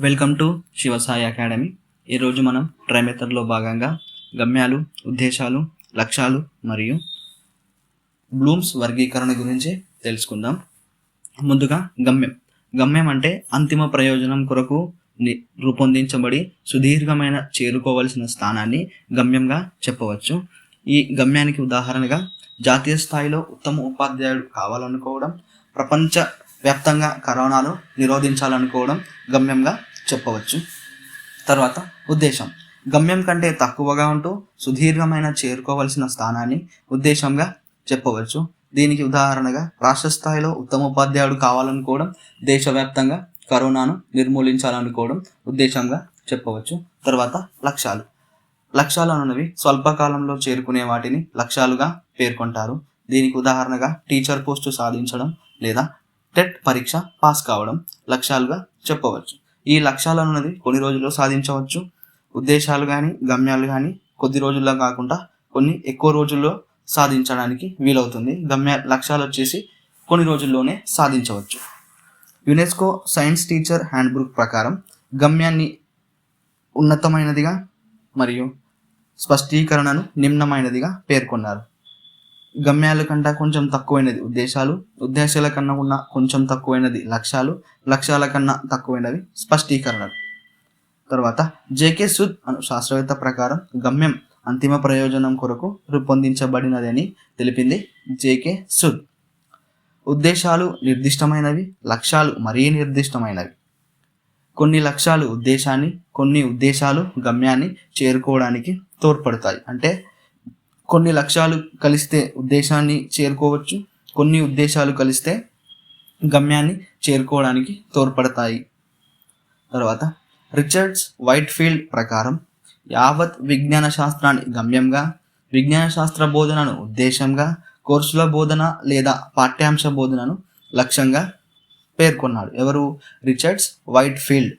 Welcome to Shivasai academy. ఈరోజు మనం ట్రైమెథడ్లో భాగంగా గమ్యాలు ఉద్దేశాలు లక్ష్యాలు మరియు బ్లూమ్స్ వర్గీకరణ గురించి తెలుసుకుందాం. ముందుగా గమ్యం. గమ్యం అంటే అంతిమ ప్రయోజనం కొరకు రూపొందించబడి సుదీర్ఘమైన చేరుకోవలసిన స్థానాన్ని గమ్యంగా చెప్పవచ్చు. ఈ గమ్యానికి ఉదాహరణగా జాతీయ స్థాయిలో ఉత్తమ ఉపాధ్యాయుడు కావాలనుకోవడం ప్రపంచ వ్యాప్తంగా కరోనాను నిరోధించాలనుకోవడం గమ్యంగా చెప్పవచ్చు. తర్వాత ఉద్దేశం. గమ్యం కంటే తక్కువగా ఉంటూ సుదీర్ఘమైన చేరుకోవలసిన స్థానాన్ని ఉద్దేశంగా చెప్పవచ్చు. దీనికి ఉదాహరణగా రాష్ట్ర స్థాయిలో ఉత్తమ ఉపాధ్యాయుడు కావాలనుకోవడం దేశవ్యాప్తంగా కరోనాను నిర్మూలించాలనుకోవడం ఉద్దేశంగా చెప్పవచ్చు. తర్వాత లక్ష్యాలు. లక్ష్యాలు అనున్నవి స్వల్పకాలంలో చేరుకునే వాటిని లక్ష్యాలుగా పేర్కొంటారు. దీనికి ఉదాహరణగా టీచర్ పోస్టు సాధించడం లేదా టెట్ పరీక్ష పాస్ కావడం లక్ష్యాలుగా చెప్పవచ్చు. ఈ లక్ష్యాలు అన్నది కొన్ని రోజుల్లో సాధించవచ్చు. ఉద్దేశాలు కానీ గమ్యాలు కానీ కొద్ది రోజుల్లో కాకుండా కొన్ని ఎక్కువ రోజుల్లో సాధించడానికి వీలవుతుంది. గమ్య లక్ష్యాలు వచ్చేసి కొన్ని రోజుల్లోనే సాధించవచ్చు. యునెస్కో సైన్స్ టీచర్ హ్యాండ్బుక్ ప్రకారం గమ్యాన్ని ఉన్నతమైనదిగా మరియు స్పష్టీకరణను నిమ్నమైనదిగా పేర్కొన్నారు. గమ్యాల కంటే కొంచెం తక్కువైనది ఉద్దేశాలు ఉద్దేశాల కన్నా ఉన్న కొంచెం తక్కువైనది లక్ష్యాలు లక్ష్యాల కన్నా తక్కువైనవి స్పష్టీకరణలు. తర్వాత జేకే సుద్ అను శాస్త్రవేత్త ప్రకారం గమ్యం అంతిమ ప్రయోజనం కొరకు రూపొందించబడినదని తెలిపింది జేకే సుద్. ఉద్దేశాలు నిర్దిష్టమైనవి లక్ష్యాలు మరీ నిర్దిష్టమైనవి. కొన్ని లక్ష్యాలు ఉద్దేశాన్ని కొన్ని ఉద్దేశాలు గమ్యాన్ని చేరుకోవడానికి తోడ్పడతాయి. అంటే కొన్ని లక్ష్యాలు కలిస్తే ఉద్దేశాన్ని చేరుకోవచ్చు కొన్ని ఉద్దేశాలు కలిస్తే గమ్యాన్ని చేరుకోవడానికి తోడ్పడతాయి. తర్వాత రిచర్డ్స్ వైట్ ఫీల్డ్ ప్రకారం యావత్ విజ్ఞాన శాస్త్రాన్ని గమ్యంగా విజ్ఞాన శాస్త్ర బోధనను ఉద్దేశంగా కోర్సుల బోధన లేదా పాఠ్యాంశ బోధనను లక్ష్యంగా పేర్కొన్నాడు. ఎవరు? రిచర్డ్స్ వైట్ ఫీల్డ్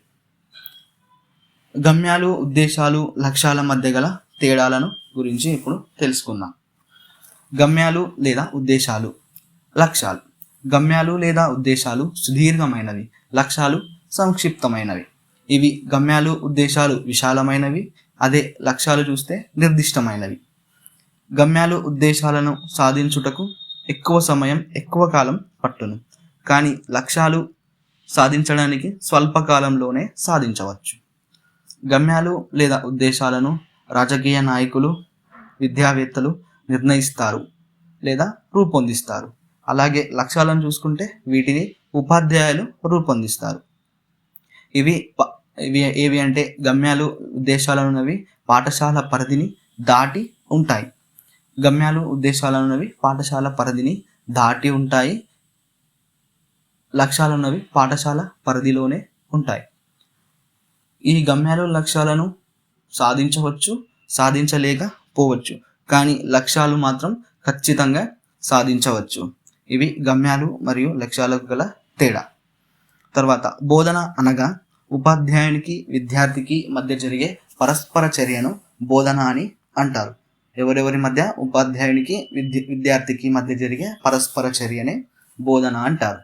గమ్యాలు ఉద్దేశాలు లక్ష్యాల మధ్య గల తేడాలను గురించి ఇప్పుడు తెలుసుకుందాం. గమ్యాలు లేదా ఉద్దేశాలు. లక్ష్యాలు. గమ్యాలు లేదా ఉద్దేశాలు సుదీర్ఘమైనవి. లక్ష్యాలు సంక్షిప్తమైనవి. ఇవి గమ్యాలు ఉద్దేశాలు విశాలమైనవి. అదే లక్ష్యాలు చూస్తే నిర్దిష్టమైనవి. గమ్యాలు ఉద్దేశాలను సాధించుటకు ఎక్కువ సమయం ఎక్కువ కాలం పట్టును. కానీ లక్ష్యాలు సాధించడానికి స్వల్ప కాలంలోనే సాధించవచ్చు. గమ్యాలు లేదా ఉద్దేశాలను రాజకీయ నాయకులు విద్యావేత్తలు నిర్ణయిస్తారు లేదా రూపొందిస్తారు. అలాగే లక్ష్యాలను చూసుకుంటే వీటిని ఉపాధ్యాయులు రూపొందిస్తారు. ఇవి ప- ఇవి ఏవి అంటే గమ్యాలు ఉద్దేశాలు ఉన్నవి పాఠశాల పరిధిని దాటి ఉంటాయి. గమ్యాలు ఉద్దేశాలు ఉన్నవి పాఠశాల పరిధిని దాటి ఉంటాయి. లక్ష్యాలు ఉన్నవి పాఠశాల పరిధిలోనే ఉంటాయి. ఈ గమ్యాలు లక్ష్యాలను సాధించవచ్చు సాధించలేకపోవచ్చు కానీ లక్ష్యాలు మాత్రం ఖచ్చితంగా సాధించవచ్చు. ఇవి గమ్యాలు మరియు లక్ష్యాలకు గల తేడా. తర్వాత బోధన అనగా ఉపాధ్యాయునికి విద్యార్థికి మధ్య జరిగే పరస్పర చర్యను బోధన అని అంటారు. ఎవరెవరి మధ్య? ఉపాధ్యాయునికి విద్య విద్యార్థికి మధ్య జరిగే పరస్పర చర్యనే బోధన అంటారు.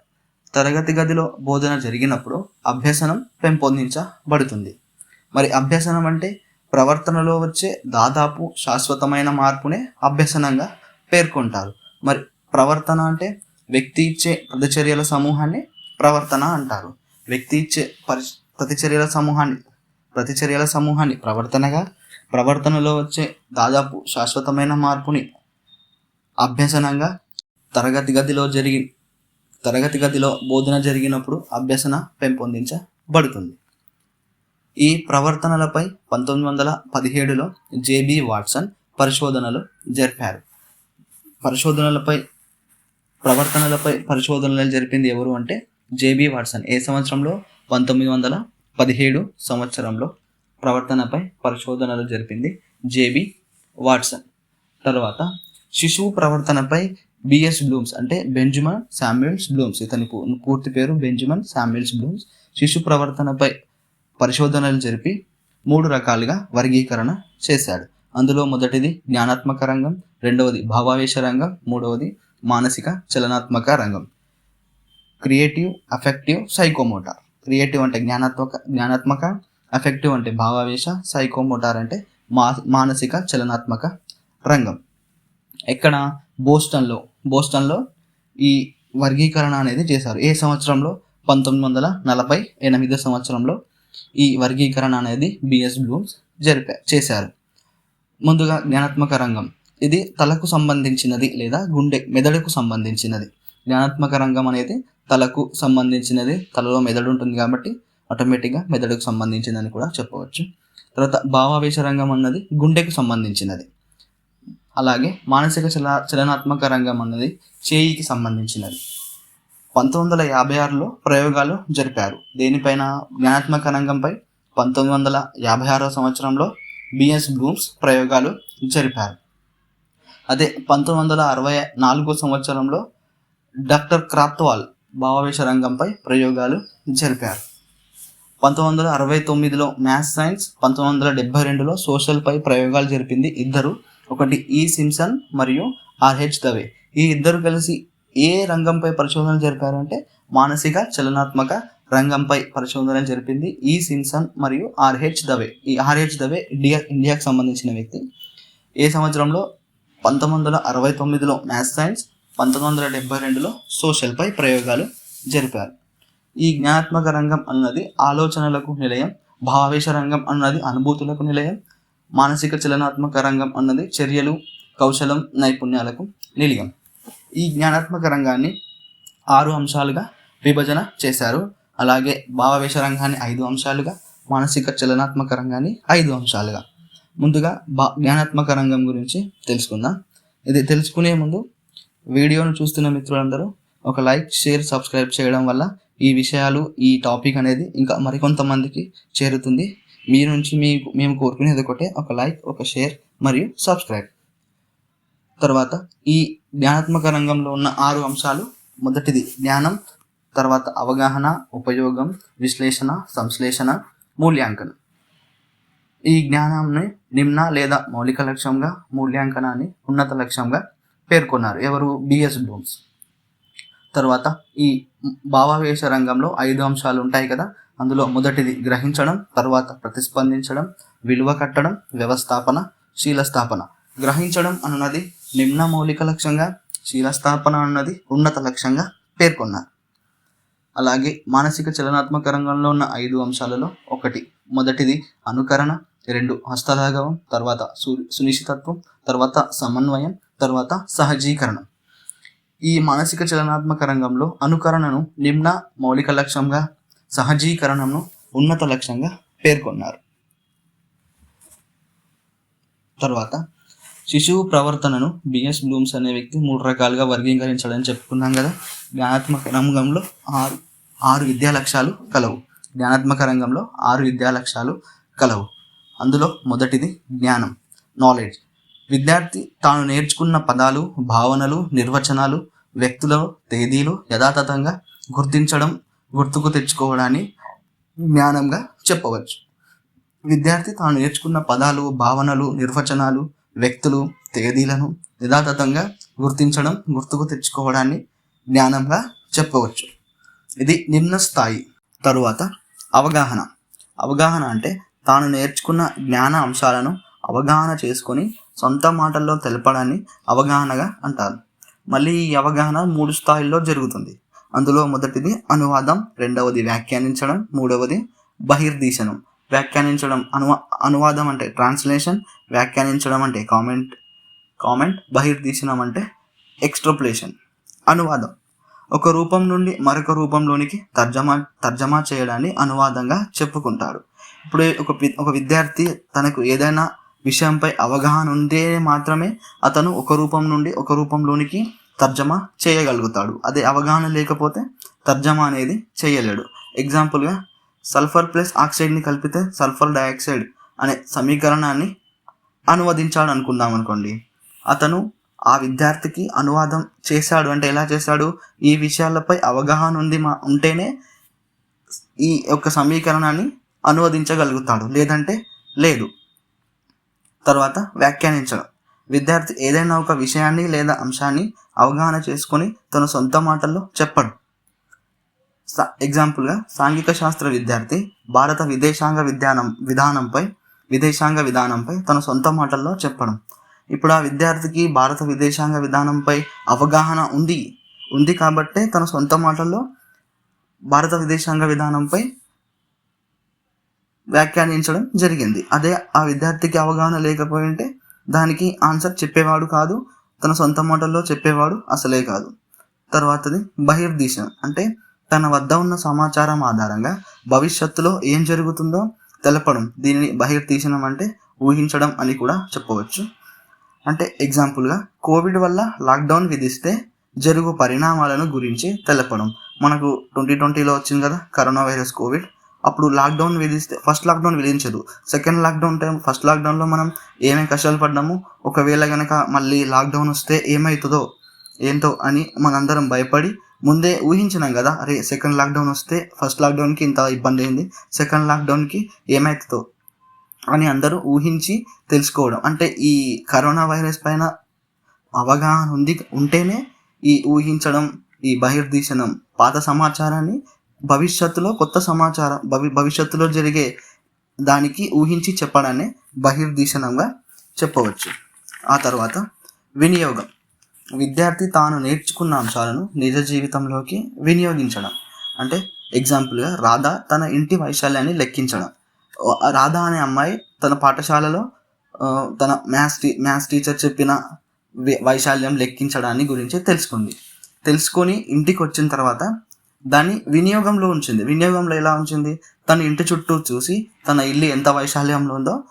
తరగతి గదిలో బోధన జరిగినప్పుడు అభ్యసనం పెంపొందించబడుతుంది. మరి అభ్యసనం అంటే ప్రవర్తనలో వచ్చే దాదాపు శాశ్వతమైన మార్పునే అభ్యసనంగా పేర్కొంటారు. మరి ప్రవర్తన అంటే వ్యక్తి ఇచ్చే ప్రతిచర్యల సమూహాన్ని ప్రవర్తన అంటారు. వ్యక్తి ఇచ్చే పరి ప్రతిచర్యల సమూహాన్ని ప్రతిచర్యల సమూహాన్ని ప్రవర్తనగా ప్రవర్తనలో వచ్చే దాదాపు శాశ్వతమైన మార్పుని అభ్యసనంగా తరగతి గదిలో జరిగి తరగతి గదిలో బోధన జరిగినప్పుడు అభ్యసన పెంపొందించబడుతుంది. ఈ ప్రవర్తనలపై పంతొమ్మిది వందల పదిహేడులో జేబీ వాట్సన్ పరిశోధనలు జరిపారు. పరిశోధనలపై ప్రవర్తనలపై పరిశోధనలు జరిపింది ఎవరు అంటే జేబీ వాట్సన్. ఏ సంవత్సరంలో? పంతొమ్మిది వందల పదిహేడు సంవత్సరంలో ప్రవర్తనపై పరిశోధనలు జరిపింది జేబీ వాట్సన్. తర్వాత శిశువు ప్రవర్తనపై బిఎస్ బ్లూమ్స్ అంటే బెంజమన్ శామ్యుల్స్ బ్లూమ్స్ ఇతని పూర్తి పేరు బెంజమన్ శామ్యుల్స్ బ్లూమ్స్. శిశు ప్రవర్తనపై పరిశోధనలు జరిపి మూడు రకాలుగా వర్గీకరణ చేశాడు. అందులో మొదటిది జ్ఞానాత్మక రంగం రెండవది భావావేశ రంగం మూడవది మానసిక చలనాత్మక రంగం. Creative affective psychomotor. క్రియేటివ్ అంటే జ్ఞానాత్మక జ్ఞానాత్మక అఫెక్టివ్ అంటే భావావేశ సైకోమోటార్ అంటే మా మానసిక చలనాత్మక రంగం. ఎక్కడ? బోస్టన్లో బోస్టన్లో ఈ వర్గీకరణ అనేది చేశారు. ఏ సంవత్సరంలో? పంతొమ్మిది వందల నలభై ఎనిమిదో సంవత్సరంలో ఈ వర్గీకరణ అనేది బిఎస్ బ్లూమ్స్ జరిపా చేశారు. ముందుగా జ్ఞానాత్మక రంగం. ఇది తలకు సంబంధించినది లేదా గుండె మెదడుకు సంబంధించినది. జ్ఞానాత్మక రంగం అనేది తలకు సంబంధించినది తలలో మెదడు ఉంటుంది కాబట్టి ఆటోమేటిక్గా మెదడుకు సంబంధించిందని కూడా చెప్పవచ్చు. తర్వాత భావావేశ రంగం అన్నది గుండెకు సంబంధించినది. అలాగే మానసిక చల చలనాత్మక రంగం అన్నది చేయికి సంబంధించినది. పంతొమ్మిది వందల యాభై ఆరులో ప్రయోగాలు జరిపారు. దేనిపైన జ్ఞానాత్మక రంగంపై పంతొమ్మిది వందల యాభై ఆరో సంవత్సరంలో బిఎస్ బ్లూమ్స్ ప్రయోగాలు జరిపారు. అదే పంతొమ్మిది వందల అరవై నాలుగో సంవత్సరంలో డాక్టర్ క్రాప్ట్వాల్ భావావేశ రంగంపై ప్రయోగాలు జరిపారు. పంతొమ్మిది వందల అరవై తొమ్మిదిలో మ్యాథ్స్ సైన్స్ పంతొమ్మిది వందల డెబ్బై రెండులో సోషల్పై ప్రయోగాలు జరిపింది ఇద్దరు ఒకటి ఈ సిమ్సన్ మరియు ఆర్హెచ్ దవే. ఈ ఇద్దరు కలిసి ఏ రంగంపై పరిశోధనలు జరిపారంటే మానసిక చలనాత్మక రంగంపై పరిశోధనలు జరిపింది ఈ సిన్సన్ మరియు ఆర్హెచ్ దవే. ఈ ఆర్హెచ్ దవే ఇండియా ఇండియాకు సంబంధించిన వ్యక్తి. ఏ సంవత్సరంలో? పంతొమ్మిది వందల అరవై తొమ్మిదిలో మ్యాథ్ సైన్స్ పంతొమ్మిది వందల డెబ్బై రెండులో సోషల్పై ప్రయోగాలు జరిపారు. ఈ జ్ఞానాత్మక రంగం అన్నది ఆలోచనలకు నిలయం భావేశ రంగం అన్నది అనుభూతులకు నిలయం మానసిక చలనాత్మక రంగం అన్నది చర్యలు కౌశలం నైపుణ్యాలకు నిలయం. ఈ జ్ఞానాత్మక రంగాన్ని ఆరు అంశాలుగా విభజన చేశారు. అలాగే భావావేశ రంగాన్ని ఐదు అంశాలుగా మానసిక చలనాత్మక రంగాన్ని ఐదు అంశాలుగా. ముందుగా బా జ్ఞానాత్మక రంగం గురించి తెలుసుకుందాం. ఇది తెలుసుకునే ముందు వీడియోను చూస్తున్న మిత్రులందరూ ఒక లైక్ షేర్ సబ్స్క్రైబ్ చేయడం వల్ల ఈ విషయాలు ఈ టాపిక్ అనేది ఇంకా మరికొంతమందికి చేరుతుంది. మీ నుంచి మీ మేము కోరుకునేది ఒకటే ఒక లైక్ ఒక షేర్ మరియు సబ్స్క్రైబ్. తర్వాత ఈ జ్ఞానాత్మక రంగంలో ఉన్న ఆరు అంశాలు. మొదటిది జ్ఞానం తర్వాత అవగాహన ఉపయోగం విశ్లేషణ సంశ్లేషణ మూల్యాంకనం. ఈ జ్ఞానాన్ని నిమ్న లేదా మౌలిక లక్ష్యంగా మూల్యాంకనాన్ని ఉన్నత లక్ష్యంగా పేర్కొన్నారు. ఎవరు? బిఎస్ బ్లూమ్స్ తర్వాత ఈ భావావేశ రంగంలో ఐదు అంశాలు ఉంటాయి కదా. అందులో మొదటిది గ్రహించడం తర్వాత ప్రతిస్పందించడం విలువ కట్టడం వ్యవస్థాపన శీలస్థాపన. గ్రహించడం అన్నది నిమ్న మౌలిక లక్ష్యంగా శీలస్థాపన అన్నది ఉన్నత లక్ష్యంగా పేర్కొన్నారు. అలాగే మానసిక చలనాత్మక రంగంలో ఉన్న ఐదు అంశాలలో ఒకటి మొదటిది అనుకరణ రెండు హస్తలాఘవం తర్వాత సు సునిశ్చితత్వం తర్వాత సమన్వయం తర్వాత సహజీకరణం. ఈ మానసిక చలనాత్మక రంగంలో అనుకరణను నిమ్న మౌలిక లక్ష్యంగా సహజీకరణను ఉన్నత లక్ష్యంగా పేర్కొన్నారు. తర్వాత శిశువు ప్రవర్తనను బిఎస్ బ్లూమ్స్ అనే వ్యక్తి మూడు రకాలుగా వర్గీకరించాడని చెప్పుకున్నాం కదా. జ్ఞానాత్మక రంగంలో ఆరు ఆరు విద్యా లక్ష్యాలు కలవు. జ్ఞానాత్మక రంగంలో ఆరు విద్యా లక్ష్యాలు కలవు. అందులో మొదటిది జ్ఞానం నాలెడ్జ్ విద్యార్థి తాను నేర్చుకున్న పదాలు భావనలు నిర్వచనాలు వ్యక్తుల తేదీలు యథాతథంగా గుర్తించడం గుర్తుకు తెచ్చుకోవడాన్ని జ్ఞానంగా చెప్పవచ్చు. విద్యార్థి తాను నేర్చుకున్న పదాలు భావనలు నిర్వచనాలు వ్యక్తులు తేదీలను యథాతథంగా గుర్తించడం గుర్తుకు తెచ్చుకోవడాన్ని జ్ఞానంగా చెప్పవచ్చు. ఇది నిమ్న స్థాయి. తరువాత అవగాహన. అవగాహన అంటే తాను నేర్చుకున్న జ్ఞాన అంశాలను అవగాహన చేసుకొని సొంత మాటల్లో తెలపడాన్ని అవగాహనగా అంటారు. మళ్ళీ ఈ అవగాహన మూడు స్థాయిల్లో జరుగుతుంది. అందులో మొదటిది అనువాదం రెండవది వ్యాఖ్యానించడం మూడవది బహిర్దీశనం. వ్యాఖ్యానించడం అనువా అనువాదం అంటే ట్రాన్స్లేషన్ వ్యాఖ్యానించడం అంటే కామెంట్ కామెంట్ బహిర్దీశనం అంటే ఎక్స్ట్రోప్లేషన్ అనువాదం. ఒక రూపం నుండి మరొక రూపంలోనికి తర్జమా తర్జమా చేయడాన్ని అనువాదంగా చెప్పుకుంటారు ఇప్పుడు ఒక ఒక విద్యార్థి తనకు ఏదైనా విషయంపై అవగాహన ఉంటే మాత్రమే అతను ఒక రూపం నుండి ఒక రూపంలోనికి తర్జమా చేయగలుగుతాడు. అదే అవగాహన లేకపోతే తర్జమా అనేది చేయలేడు. ఎగ్జాంపుల్గా సల్ఫర్ ప్లస్ ఆక్సైడ్ని కలిపితే సల్ఫర్ డయాక్సైడ్ అనే సమీకరణాన్ని అనువదించాడు అనుకుందాం అనుకోండి. అతను ఆ విద్యార్థికి అనువాదం చేశాడు అంటే ఎలా చేశాడు? ఈ విషయాలపై అవగాహన ఉంది మా ఉంటేనే ఈ యొక్క సమీకరణాన్ని అనువదించగలుగుతాడు. లేదంటే లేదు. తర్వాత వ్యాఖ్యానించడం. విద్యార్థి ఏదైనా ఒక విషయాన్ని లేదా అంశాన్ని అవగాహన చేసుకొని తన సొంత మాటల్లో చెప్పడు. ఎగ్జాంపుల్గా సాంఘిక శాస్త్ర విద్యార్థి భారత విదేశాంగ విధానం విధానంపై విదేశాంగ విధానంపై తన సొంత మాటల్లో చెప్పడం. ఇప్పుడు ఆ విద్యార్థికి భారత విదేశాంగ విధానంపై అవగాహన ఉంది ఉంది కాబట్టే తన సొంత మాటల్లో భారత విదేశాంగ విధానంపై వ్యాఖ్యానించడం జరిగింది. అదే ఆ విద్యార్థికి అవగాహన లేకపోయింటే దానికి ఆన్సర్ చెప్పేవాడు కాదు తన సొంత మాటల్లో చెప్పేవాడు అసలే కాదు. తర్వాతది బహిర్దీశం. అంటే తన వద్ద ఉన్న సమాచారం ఆధారంగా భవిష్యత్తులో ఏం జరుగుతుందో తెలపడం దీనిని బహిర్దీశనం అంటే ఊహించడం అని కూడా చెప్పవచ్చు. అంటే ఎగ్జాంపుల్గా కోవిడ్ వల్ల లాక్డౌన్ విధిస్తే జరుగు పరిణామాలను గురించి తెలపడం. మనకు ట్వంటీ ట్వంటీలో వచ్చింది కదా కరోనా వైరస్ కోవిడ్ అప్పుడు లాక్డౌన్ విధిస్తే ఫస్ట్ లాక్డౌన్ విధించదు. సెకండ్ లాక్డౌన్ టైం ఫస్ట్ లాక్డౌన్లో మనం ఏమేమి కష్టాలు పడ్డాము? ఒకవేళ కనుక మళ్ళీ లాక్డౌన్ వస్తే ఏమవుతుందో ఏంటో అని మనందరం భయపడి ముందే ఊహించినాం కదా అరే సెకండ్ లాక్డౌన్ వస్తే ఫస్ట్ లాక్డౌన్కి ఇంత ఇబ్బంది అయింది సెకండ్ లాక్డౌన్కి ఏమవుతుందో అని అందరూ ఊహించి తెలుసుకోవడం. అంటే ఈ కరోనా వైరస్ పైన అవగాహన ఉంది ఉంటేనే ఈ ఊహించడం ఈ బహిర్దీశనం పాత సమాచారాన్ని భవిష్యత్తులో కొత్త సమాచారం భవి భవిష్యత్తులో జరిగే దానికి ఊహించి చెప్పడాన్ని బహిర్దీశనంగా చెప్పవచ్చు. ఆ తర్వాత వినియోగం. విద్యార్థి తాను నేర్చుకున్న అంశాలను నిజ జీవితంలోకి వినియోగించడం. అంటే ఎగ్జాంపుల్గా రాధ తన ఇంటి వైశాల్యాన్ని లెక్కించడం. రాధ అనే అమ్మాయి తన పాఠశాలలో తన మ్యాథ్స్ టీ మ్యాథ్స్ టీచర్ చెప్పిన వైశాల్యం లెక్కించడాన్ని గురించి తెలుసుకుంది. తెలుసుకొని ఇంటికి వచ్చిన తర్వాత దాన్ని వినియోగంలో ఉంచింది. వినియోగంలో ఎలా ఉంచింది? తన ఇంటి చుట్టూ చూసి తన ఇల్లు ఎంత వైశాల్యంలో ఉందో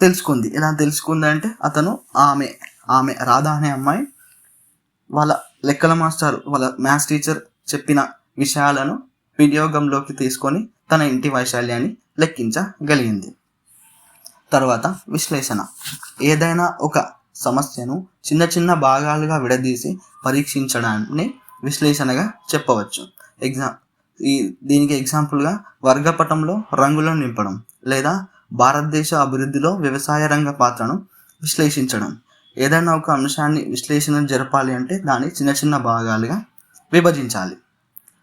తెలుసుకుంది. ఎలా తెలుసుకుంది అంటే అతను ఆమె ఆమె రాధ అనే అమ్మాయి వాళ్ళ లెక్కల మాస్టర్ వాళ్ళ మ్యాథ్స్ టీచర్ చెప్పిన విషయాలను వినియోగంలోకి తీసుకొని తన ఇంటి వైశాల్యాన్ని లెక్కించగలిగింది. తర్వాత విశ్లేషణ. ఏదైనా ఒక సమస్యను చిన్న చిన్న భాగాలుగా విడదీసి పరీక్షించడాన్ని విశ్లేషణగా చెప్పవచ్చు. ఎగ్జా ఈ దీనికి ఎగ్జాంపుల్గా వర్గపటంలో రంగులను నింపడం లేదా భారతదేశ అభివృద్ధిలో వ్యవసాయ రంగ పాత్రను విశ్లేషించడం. ఏదైనా ఒక అంశాన్ని విశ్లేషణ జరపాలి అంటే దాన్ని చిన్న చిన్న భాగాలుగా విభజించాలి.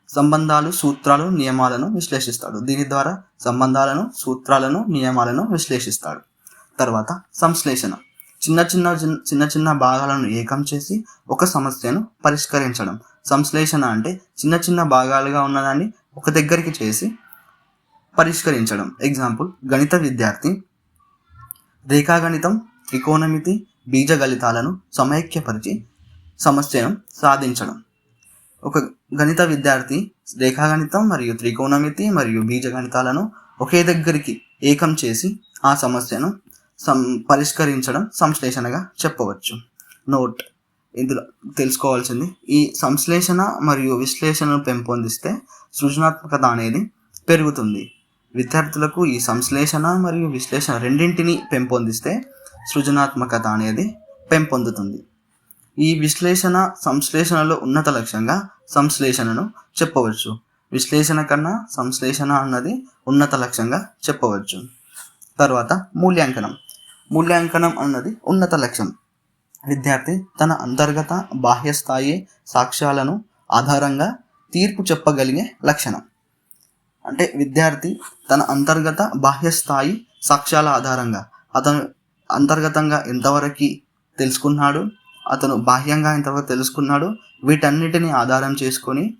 సంబంధాలు సూత్రాలు నియమాలను విశ్లేషిస్తాడు. దీని ద్వారా సంబంధాలను సూత్రాలను నియమాలను విశ్లేషిస్తాడు. తర్వాత సంశ్లేషణ. చిన్న చిన్న చిన్న చిన్న చిన్న భాగాలను ఏకం చేసి ఒక సమస్యను పరిష్కరించడం. సంశ్లేషణ అంటే చిన్న చిన్న భాగాలుగా ఉన్నదాన్ని ఒక దగ్గరికి చేసి పరిష్కరించడం. ఎగ్జాంపుల్ గణిత విద్యార్థి రేఖాగణితం త్రికోణమితి బీజగణితాలను సమైక్యపరిచి సమస్యను సాధించడం. ఒక గణిత విద్యార్థి రేఖాగణితం మరియు త్రికోణమితి మరియు బీజగణితాలను ఒకే దగ్గరికి ఏకం చేసి ఆ సమస్యను సం పరిష్కరించడం సంశ్లేషణగా చెప్పవచ్చు. నోట్. ఇందులో తెలుసుకోవాల్సింది ఈ సంశ్లేషణ మరియు విశ్లేషణను పెంపొందిస్తే సృజనాత్మకత అనేది పెరుగుతుంది. విద్యార్థులకు ఈ సంశ్లేషణ మరియు విశ్లేషణ రెండింటిని పెంపొందిస్తే సృజనాత్మకత అనేది పెంపొందుతుంది. ఈ విశ్లేషణ సంశ్లేషణలో ఉన్నత లక్ష్యంగా సంశ్లేషణను చెప్పవచ్చు. విశ్లేషణ కన్నా సంశ్లేషణ అన్నది ఉన్నత లక్ష్యంగా చెప్పవచ్చు. తర్వాత మూల్యాంకనం. మూల్యాంకనం అన్నది ఉన్నత లక్ష్యం. విద్యార్థి తన అంతర్గత బాహ్య స్థాయి సాక్ష్యాలను ఆధారంగా తీర్పు చెప్పగలిగే లక్షణం. అంటే విద్యార్థి తన అంతర్గత బాహ్య స్థాయి సాక్ష్యాల ఆధారంగా అతను అంతర్గతంగా ఎంతవరకు తెలుసుకున్నాడు అతను బాహ్యంగా ఎంతవరకు తెలుసుకున్నాడు వీటన్నిటిని ఆధారం చేసుకొని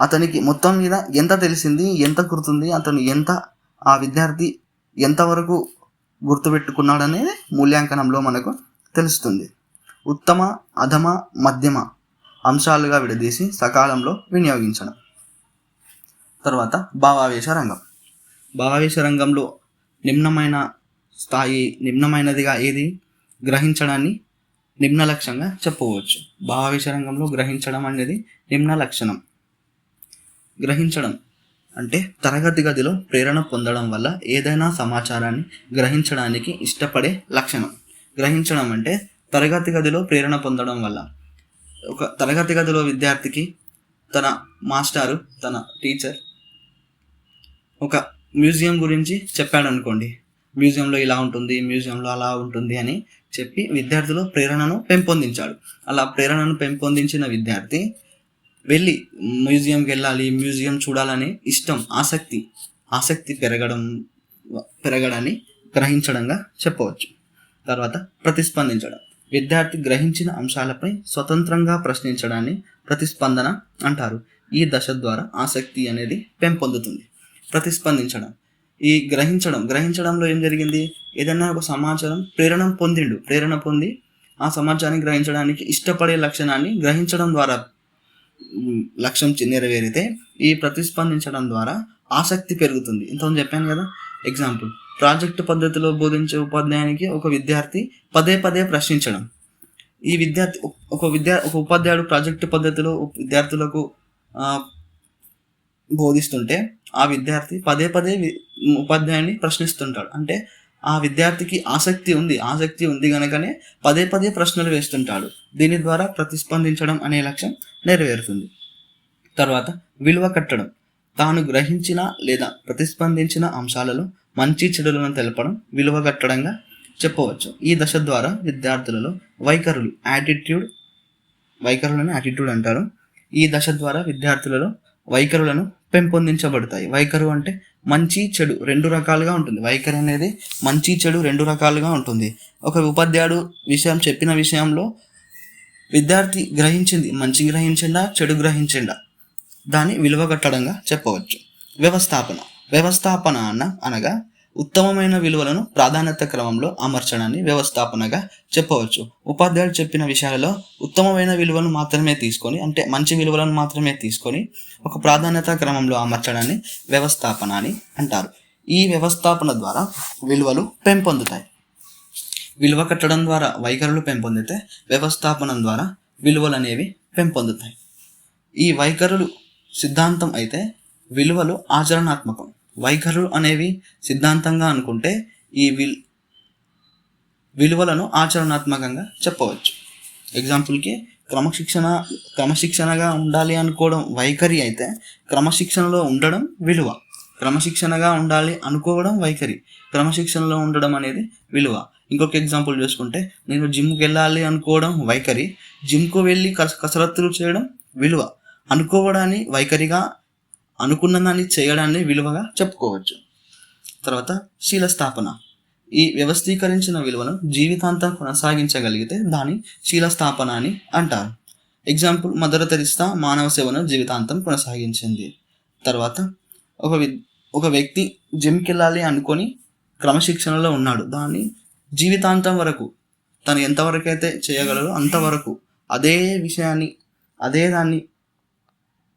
అతనికి మొత్తం మీద ఎంత తెలిసింది ఎంత గుర్తుంది అతను ఎంత ఆ విద్యార్థి ఎంతవరకు గుర్తుపెట్టుకున్నాడనే మూల్యాంకనంలో మనకు తెలుస్తుంది. ఉత్తమ అధమ మధ్యమ అంశాలుగా విడదీసి సకాలంలో వినియోగించడం. తర్వాత భావావేశ రంగం. భావావేశ రంగంలో నిమ్నమైన స్థాయి నిమ్నమైనదిగా ఏది గ్రహించడాన్ని నిమ్న లక్ష్యంగా చెప్పవచ్చు. భావావేశ రంగంలో గ్రహించడం అనేది నిమ్న లక్షణం గ్రహించడం అంటే తరగతి గదిలో ప్రేరణ పొందడం వల్ల ఏదైనా సమాచారాన్ని గ్రహించడానికి ఇష్టపడే లక్షణం. గ్రహించడం అంటే తరగతి గదిలో ప్రేరణ పొందడం వల్ల. ఒక తరగతి గదిలో విద్యార్థికి తన మాస్టారు తన టీచర్ ఒక మ్యూజియం గురించి చెప్పాడనుకోండి. మ్యూజియంలో ఇలా ఉంటుంది మ్యూజియంలో అలా ఉంటుంది అని చెప్పి విద్యార్థులు ప్రేరణను పెంపొందించాడు. అలా ప్రేరణను పెంపొందించిన విద్యార్థి వెళ్ళి మ్యూజియంకి వెళ్ళాలి మ్యూజియం చూడాలని ఇష్టం ఆసక్తి ఆసక్తి పెరగడం పెరగడాన్ని గ్రహించడంగా చెప్పవచ్చు. తర్వాత ప్రతిస్పందించడం. విద్యార్థి గ్రహించిన అంశాలపై స్వతంత్రంగా ప్రశ్నించడాన్ని ప్రతిస్పందన అంటారు. ఈ దశ ద్వారా ఆసక్తి అనేది పెంపొందుతుంది. ప్రతిస్పందించడం. ఈ గ్రహించడం గ్రహించడంలో ఏం జరిగింది? ఏదైనా ఒక సమాచారం ప్రేరణ పొందిండు. ప్రేరణ పొంది ఆ సమాచారాన్ని గ్రహించడానికి ఇష్టపడే లక్షణాన్ని గ్రహించడం ద్వారా లక్ష్యం నెరవేరితే ఈ ప్రతిస్పందించడం ద్వారా ఆసక్తి పెరుగుతుంది. ఇంతకుముందు చెప్పాను కదా ఎగ్జాంపుల్ ప్రాజెక్టు పద్ధతిలో బోధించే ఉపాధ్యాయునికి ఒక విద్యార్థి పదే పదే ప్రశ్నించడం. ఈ విద్యార్థి ఒక విద్యా ఒక ఉపాధ్యాయుడు ప్రాజెక్టు పద్ధతిలో విద్యార్థులకు బోధిస్తుంటే ఆ విద్యార్థి పదే పదే ఉపాధ్యాయుని ప్రశ్నిస్తుంటాడు. అంటే ఆ విద్యార్థికి ఆసక్తి ఉంది ఆసక్తి ఉంది కనుకనే పదే పదే ప్రశ్నలు వేస్తుంటాడు. దీని ద్వారా ప్రతిస్పందించడం అనే లక్ష్యం నెరవేరుతుంది. తర్వాత విలువ కట్టడం. తాను గ్రహించిన లేదా ప్రతిస్పందించిన అంశాలలో మంచి చెడులను తెలపడం విలువ కట్టడంగా చెప్పవచ్చు. ఈ దశ ద్వారా విద్యార్థులలో వైఖరులు యాటిట్యూడ్ వైఖరులను యాటిట్యూడ్ అంటారు. ఈ దశ ద్వారా విద్యార్థులలో వైఖరులను పెంపొందించబడతాయి. వైఖరు అంటే మంచి చెడు రెండు రకాలుగా ఉంటుంది. వైఖరి అనేది మంచి చెడు రెండు రకాలుగా ఉంటుంది. ఒక ఉపాధ్యాయుడు విషయం చెప్పిన విషయంలో విద్యార్థి గ్రహించింది మంచి గ్రహించిండా చెడు గ్రహించిండా దాన్ని విలువ కట్టడంగా చెప్పవచ్చు. వ్యవస్థాపన. వ్యవస్థాపన అన్న అనగా ఉత్తమమైన విలువలను ప్రాధాన్యత క్రమంలో అమర్చడాన్ని వ్యవస్థాపనగా చెప్పవచ్చు. ఉపాధ్యాయుడు చెప్పిన విషయాలలో ఉత్తమమైన విలువను మాత్రమే తీసుకొని అంటే మంచి విలువలను మాత్రమే తీసుకొని ఒక ప్రాధాన్యత క్రమంలో అమర్చడాన్ని వ్యవస్థాపన అని అంటారు. ఈ వ్యవస్థాపన ద్వారా విలువలు పెంపొందుతాయి. విలువ కట్టడం ద్వారా వైఖరులు పెంపొందితే వ్యవస్థాపనం ద్వారా విలువలు అనేవి పెంపొందుతాయి. ఈ వైఖరులు సిద్ధాంతం అయితే విలువలు ఆచరణాత్మకం. వైఖరులు అనేవి సిద్ధాంతంగా అనుకుంటే ఈ విల్ విలువలను ఆచరణాత్మకంగా చెప్పవచ్చు. ఎగ్జాంపుల్కి క్రమశిక్షణ క్రమశిక్షణగా ఉండాలి అనుకోవడం వైఖరి అయితే క్రమశిక్షణలో ఉండడం విలువ. క్రమశిక్షణగా ఉండాలి అనుకోవడం వైఖరి. క్రమశిక్షణలో ఉండడం అనేది విలువ. ఇంకొక ఎగ్జాంపుల్ చూసుకుంటే నేను జిమ్కి వెళ్ళాలి అనుకోవడం వైఖరి. జిమ్కు వెళ్ళి కస కసరత్తులు చేయడం విలువ. అనుకోవడాన్ని వైఖరిగా అనుకున్న దాన్ని చేయడాన్ని విలువగా చెప్పుకోవచ్చు. తర్వాత శీల స్థాపన ఈ వ్యవస్థీకరించిన విలువను జీవితాంతం కొనసాగించగలిగితే దాన్ని శీల స్థాపన అని అంటారు. ఎగ్జాంపుల్ మదర్ తెరిస్తా మానవ సేవను జీవితాంతం కొనసాగించింది. తర్వాత ఒక వి ఒక వ్యక్తి జిమ్కి వెళ్ళాలి అనుకొని క్రమశిక్షణలో ఉన్నాడు. దాన్ని జీవితాంతం వరకు తను ఎంతవరకు అయితే చేయగలరో అంతవరకు అదే విషయాన్ని అదే దాన్ని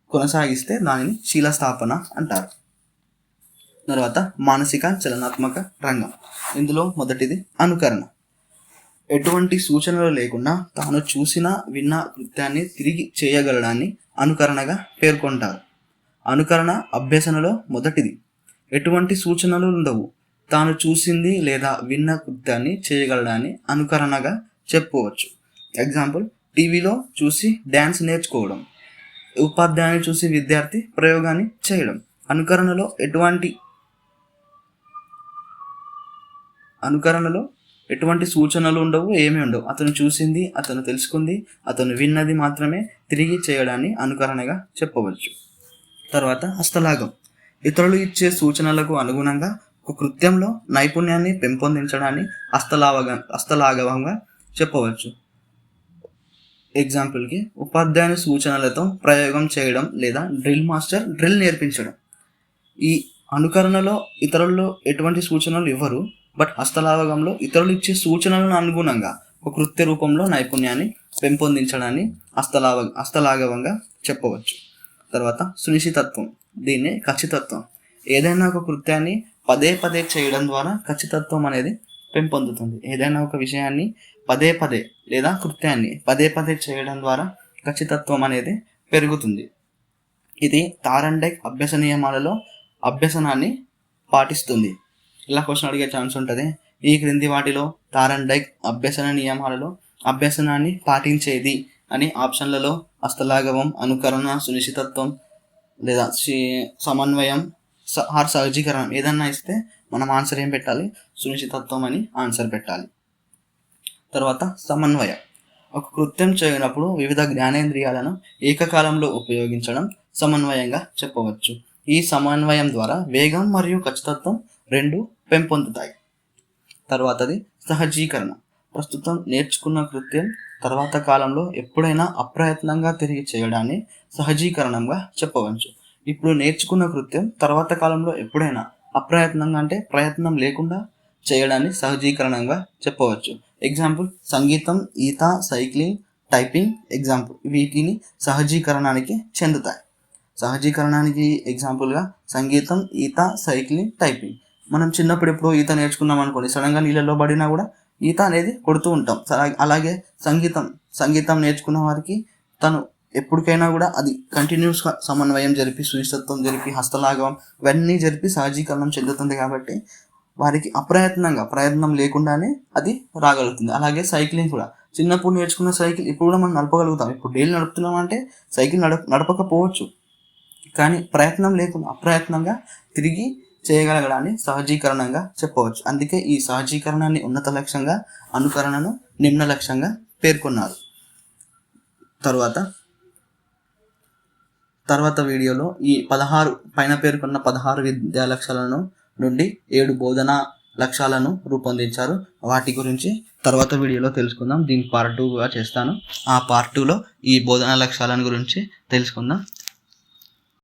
కొనసాగిస్తే దానిని శీలస్థాపన అంటారు. తర్వాత మానసిక చలనాత్మక రంగం. ఇందులో మొదటిది అనుకరణ. ఎటువంటి సూచనలు లేకుండా తాను చూసిన విన్న కృత్యాన్ని తిరిగి చేయగలడాన్ని అనుకరణగా పేర్కొంటారు. అనుకరణ అభ్యసనలో మొదటిది. ఎటువంటి సూచనలు ఉండవు. తాను చూసింది లేదా విన్న కృత్యాన్ని చేయగలడాన్ని అనుకరణగా చెప్పుకోవచ్చు. ఎగ్జాంపుల్ టీవీలో చూసి డ్యాన్స్ నేర్చుకోవడం. ఉపాధ్యాయుని చూసి విద్యార్థి ప్రయోగాన్ని చేయడం. అనుకరణలో ఎటువంటి అనుకరణలో ఎటువంటి సూచనలు ఉండవు ఏమీ ఉండవు. అతను చూసింది అతను తెలుసుకుంది అతను విన్నది మాత్రమే తిరిగి చేయడాన్ని అనుకరణగా చెప్పవచ్చు. తర్వాత హస్తలాగం. ఇతరులు ఇచ్చే సూచనలకు అనుగుణంగా ఒక కృత్యంలో నైపుణ్యాన్ని పెంపొందించడాన్ని హస్తలావగ హస్తలాఘవంగా చెప్పవచ్చు. ఎగ్జాంపుల్కి ఉపాధ్యాయుని సూచనలతో ప్రయోగం చేయడం లేదా డ్రిల్ మాస్టర్ డ్రిల్ నేర్పించడం. ఈ అనుకరణలో ఇతరుల్లో ఎటువంటి సూచనలు ఇవ్వరు బట్ హస్తలావగంలో ఇతరులు ఇచ్చే సూచనలను అనుగుణంగా ఒక కృత్య రూపంలో నైపుణ్యాన్ని పెంపొందించడాన్ని హస్తలావ హస్తలాఘవంగా చెప్పవచ్చు. తర్వాత సునిశ్చితత్వం దీన్నే ఖచ్చితత్వం. ఏదైనా ఒక కృత్యాన్ని పదే పదే చేయడం ద్వారా ఖచ్చితత్వం అనేది పెంపొందుతుంది. ఏదైనా ఒక విషయాన్ని పదే పదే లేదా కృత్యాన్ని పదే పదే చేయడం ద్వారా ఖచ్చితత్వం అనేది పెరుగుతుంది. ఇది తారండైక్ అభ్యస నియమాలలో అభ్యసనాన్ని పాటిస్తుంది. ఇలా క్వశ్చన్ అడిగే ఛాన్స్ ఉంటుంది. ఈ క్రింది వాటిలో తారండైక్ అభ్యసన నియమాలలో అభ్యసనాన్ని పాటించేది అని ఆప్షన్లలో హస్తలాఘవం అనుకరణ సునిశ్చితత్వం లేదా సమన్వయం ఆర్ సహజీకరణం ఏదన్నా ఇస్తే మనం ఆన్సర్ ఏం పెట్టాలి? సునిశ్చితత్వం అని ఆన్సర్ పెట్టాలి. తర్వాత సమన్వయం. ఒక కృత్యం చేయనప్పుడు వివిధ జ్ఞానేంద్రియాలను ఏకకాలంలో ఉపయోగించడం సమన్వయంగా చెప్పవచ్చు. ఈ సమన్వయం ద్వారా వేగం మరియు ఖచ్చితత్వం రెండు పెంపొందుతాయి. తర్వాతది సహజీకరణ. ప్రస్తుతం నేర్చుకున్న కృత్యం తర్వాత కాలంలో ఎప్పుడైనా అప్రయత్నంగా తిరిగి చేయడాన్ని సహజీకరణంగా చెప్పవచ్చు. ఇప్పుడు నేర్చుకున్న కృత్యం తర్వాత కాలంలో ఎప్పుడైనా అప్రయత్నంగా అంటే ప్రయత్నం లేకుండా చేయడాన్ని సహజీకరణంగా చెప్పవచ్చు. ఎగ్జాంపుల్ సంగీతం ఈత సైక్లింగ్ టైపింగ్ ఎగ్జాంపుల్ వీటిని సహజీకరణానికి చెందుతాయి. సహజీకరణానికి ఎగ్జాంపుల్గా సంగీతం ఈత సైక్లింగ్ టైపింగ్. మనం చిన్నప్పుడు ఎప్పుడు ఈత నేర్చుకున్నాం అనుకోండి. సడన్గా నీళ్ళలో పడినా కూడా ఈత అనేది కొడుతూ ఉంటాం. అలాగే సంగీతం. సంగీతం నేర్చుకున్న వారికి తను ఎప్పటికైనా కూడా అది కంటిన్యూస్గా సమన్వయం జరిపి సునిశ్చిత్వం జరిపి హస్తలాగం ఇవన్నీ జరిపి సహజీకరణం చెందుతుంది కాబట్టి వారికి అప్రయత్నంగా ప్రయత్నం లేకుండానే అది రాగలుగుతుంది. అలాగే సైక్లింగ్ కూడా. చిన్నప్పుడు నేర్చుకున్న సైకిల్ ఇప్పుడు కూడా మనం నడపగలుగుతాం. ఇప్పుడు డైలీ నడుపుతున్నాం అంటే సైకిల్ నడప నడపకపోవచ్చు. కానీ ప్రయత్నం లేకుండా అప్రయత్నంగా తిరిగి చేయగలగడాన్ని సహజీకరణంగా చెప్పవచ్చు. అందుకే ఈ సహజీకరణాన్ని ఉన్నత లక్ష్యంగా అనుకరణను నిమ్న లక్ష్యంగా పేర్కొన్నారు. తర్వాత తర్వాత వీడియోలో ఈ పదహారు పైన పేర్కొన్న పదహారు విద్యా లక్ష్యాలను నుండి ఏడు బోధనా లక్ష్యాలను రూపొందించారు. వాటి గురించి తర్వాత వీడియోలో తెలుసుకుందాం. దీని పార్ట్ టూగా చేస్తాను. ఆ పార్ట్ టూలో ఈ బోధనా లక్ష్యాలను గురించి తెలుసుకుందాం.